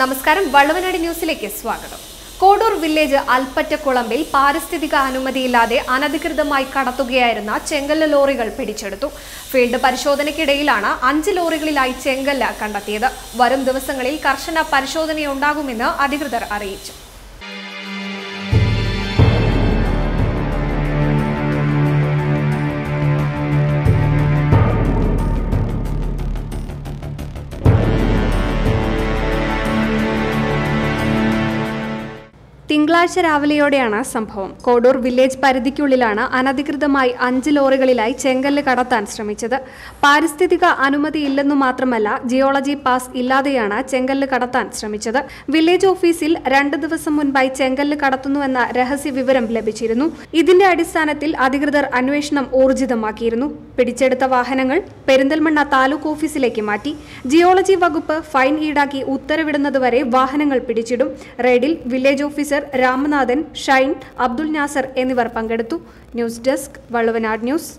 നമസ്കാരം വള്ളവനാട് ന്യൂസിലേക്ക് സ്വാഗതം. കോഡൂർ വില്ലേജ് അൽപ്പറ്റക്കുളമ്പിൽ പാരിസ്ഥിതിക അനുമതിയില്ലാതെ അനധികൃതമായി കടത്തുകയായിരുന്ന ചെങ്കല്ല് ലോറികൾ പിടിച്ചെടുത്തു. ഫീൽഡ് പരിശോധനയ്ക്കിടയിലാണ് അഞ്ച് ലോറികളിലായി ചെങ്കല്ല് കണ്ടെത്തിയത്. വരും ദിവസങ്ങളിൽ കർശന പരിശോധനയുണ്ടാകുമെന്ന് അധികൃതർ അറിയിച്ചു. തിങ്കളാഴ്ച രാവിലെയോടെയാണ് സംഭവം. കോഡൂർ വില്ലേജ് പരിധിക്കുള്ളിലാണ് അനധികൃതമായി അഞ്ച് ലോറികളിലായി ചെങ്കല്ല് കടത്താൻ ശ്രമിച്ചത്. പാരിസ്ഥിതിക അനുമതി ഇല്ലെന്നു മാത്രമല്ല ജിയോളജി പാസ് ഇല്ലാതെയാണ് ചെങ്കല്ല് കടത്താൻ ശ്രമിച്ചത്. വില്ലേജ് ഓഫീസിൽ രണ്ട് ദിവസം മുൻപായി ചെങ്കല്ല് കടത്തുന്നുവെന്ന രഹസ്യ വിവരം ലഭിച്ചിരുന്നു. ഇതിന്റെ അടിസ്ഥാനത്തിൽ അധികൃതർ അന്വേഷണം ഊർജിതമാക്കിയിരുന്നു. പിടിച്ചെടുത്ത വാഹനങ്ങൾ പെരിന്തൽമണ്ണ താലൂക്ക് ഓഫീസിലേക്ക് മാറ്റി. ജിയോളജി വകുപ്പ് ഫൈൻ ഈടാക്കി ഉത്തരവിടുന്നതുവരെ വാഹനങ്ങൾ പിടിച്ചിടും. റെയ്ഡിൽ village officer Ramanathan Shine Abdul Nasar എന്നിവർ പങ്കെടുത്തു. News desk Valluvanad news.